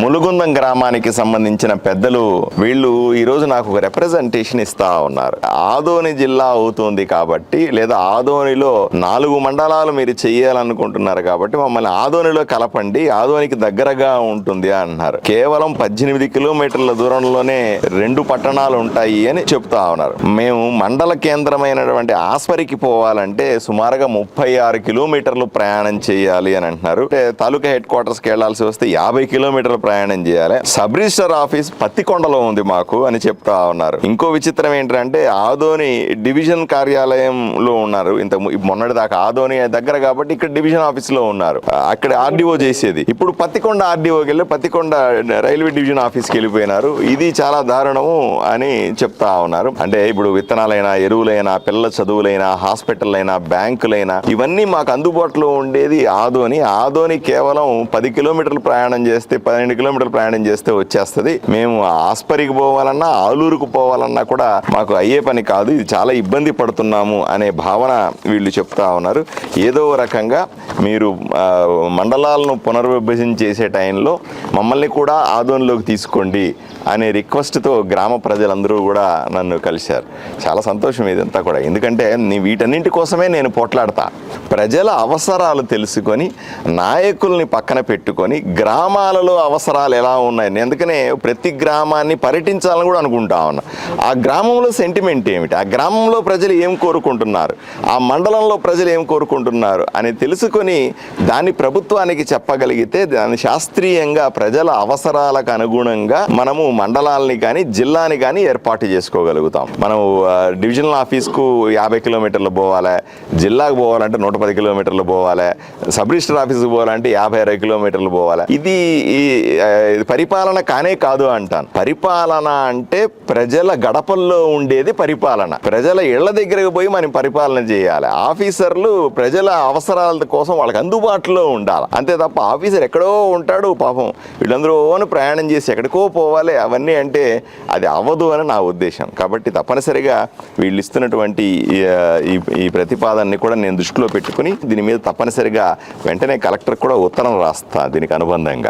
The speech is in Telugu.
ములుగుందం గ్రామానికి సంబంధించిన పెద్దలు వీళ్ళు ఈరోజు నాకు ఒక రిప్రజెంటేషన్ ఇస్తా ఉన్నారు. ఆదోని జిల్లా అవుతుంది కాబట్టి లేదా ఆదోనిలో నాలుగు మండలాలు మీరు చెయ్యాలనుకుంటున్నారు కాబట్టి మమ్మల్ని ఆదోనిలో కలపండి ఆదోనికి దగ్గరగా ఉంటుంది అంటున్నారు. కేవలం పద్దెనిమిది కిలోమీటర్ల దూరంలోనే రెండు పట్టణాలు ఉంటాయి అని చెప్తా ఉన్నారు. మేము మండల కేంద్రమైనటువంటి ఆస్పరికి పోవాలంటే సుమారుగా ముప్పై ఆరు కిలోమీటర్లు ప్రయాణం చేయాలి అని అంటున్నారు. తాలూకా హెడ్ క్వార్టర్స్కి వెళ్ళాల్సి వస్తే యాభై కిలోమీటర్లు ప్రయాణం చేయాలి. సబ్ రిజిస్టర్ ఆఫీస్ పత్తికొండలో ఉంది మాకు అని చెప్తా ఉన్నారు. ఇంకో విచిత్రం ఏంటంటే ఆదోని డివిజన్ కార్యాలయంలో ఉన్నారు. ఇంత మొన్నటి దాకా ఆదోని దగ్గర కాబట్టి ఇక్కడ డివిజన్ ఆఫీస్లో ఉన్నారు. అక్కడ ఆర్డీఓ చేసేది. ఇప్పుడు పత్తికొండ ఆర్డీఓకి వెళ్ళి పత్తికొండ రైల్వే డివిజన్ ఆఫీస్కి వెళ్ళిపోయినారు. ఇది చాలా దారుణము అని చెప్తా ఉన్నారు. అంటే ఇప్పుడు విత్తనాలైనా ఎరువులైనా పిల్లల చదువులైనా హాస్పిటల్ అయినా బ్యాంకులైనా ఇవన్నీ మాకు అందుబాటులో ఉండేది ఆదోని. ఆదోని కేవలం పది కిలోమీటర్లు ప్రయాణం చేస్తే పన్నెండు కిలోమీటర్లు ప్రయాణం చేస్తే వచ్చేస్తుంది. మేము ఆస్పరికి పోవాలన్నా ఆలూరుకు పోవాలన్నా కూడా మాకు అయ్యే పని కాదు. ఇది చాలా ఇబ్బంది పడుతున్నాము అనే భావన వీళ్ళు చెప్తా ఉన్నారు. ఏదో రకంగా మీరు మండలాలను పునర్విభజన చేసే టైంలో మమ్మల్ని కూడా ఆదోన్లోకి తీసుకోండి అనే రిక్వెస్ట్తో గ్రామ ప్రజలందరూ కూడా నన్ను కలిశారు. చాలా సంతోషం ఇదంతా కూడా. ఎందుకంటే నీ వీటన్నింటి కోసమే నేను పోట్లాడతా. ప్రజల అవసరాలు తెలుసుకొని నాయకుల్ని పక్కన పెట్టుకొని గ్రామాలలో అవసరాలు ఎలా ఉన్నాయి ఎందుకనే ప్రతి గ్రామాన్ని పర్యటించాలని కూడా అనుకుంటా ఉన్నా. ఆ గ్రామంలో సెంటిమెంట్ ఏమిటి? ఆ గ్రామంలో ప్రజలు ఏం కోరుకుంటున్నారు? ఆ మండలంలో ప్రజలు ఏం కోరుకుంటున్నారు? అని తెలుసుకొని దాన్ని ప్రభుత్వానికి చెప్పగలిగితే దాన్ని శాస్త్రీయంగా ప్రజల అవసరాలకు అనుగుణంగా మనము మండలాల్ని కానీ జిల్లాని కానీ ఏర్పాటు చేసుకోగలుగుతాం. మనం డివిజనల్ ఆఫీస్కు యాభై కిలోమీటర్లు పోవాలి? జిల్లాకు పోవాలంటే నూట పది కిలోమీటర్లు పోవాలి. సబ్ రిజిస్టర్ ఆఫీస్కి పోవాలంటే యాభై అరవై కిలోమీటర్లు పోవాలి. ఇది ఈ, పరిపాలన కానే కాదు అంటాను. పరిపాలన అంటే ప్రజల గడపల్లో ఉండేది పరిపాలన. ప్రజల ఇళ్ళ దగ్గరకు పోయి మనం పరిపాలన చేయాలి. ఆఫీసర్లు ప్రజల అవసరాల కోసం వాళ్ళకి అందుబాటులో ఉండాలి. అంతే తప్ప ఆఫీసర్ ఎక్కడో ఉంటాడు పాపం. వీళ్ళందరూ ఓను ప్రయాణం చేసి ఎక్కడికో పోవాలి. అవన్నీ అంటే అది అవ్వదు అని నా ఉద్దేశం. కాబట్టి తప్పనిసరిగా వీళ్ళు ఇస్తున్నటువంటి ఈ, ప్రతిపాదనని కూడా నేను దృష్టిలో పెట్టి పెట్టుకుని దీని మీద తప్పనిసరిగా వెంటనే కలెక్టర్ కూడా ఉత్తరం రాస్తా దీనికి అనుబంధంగా.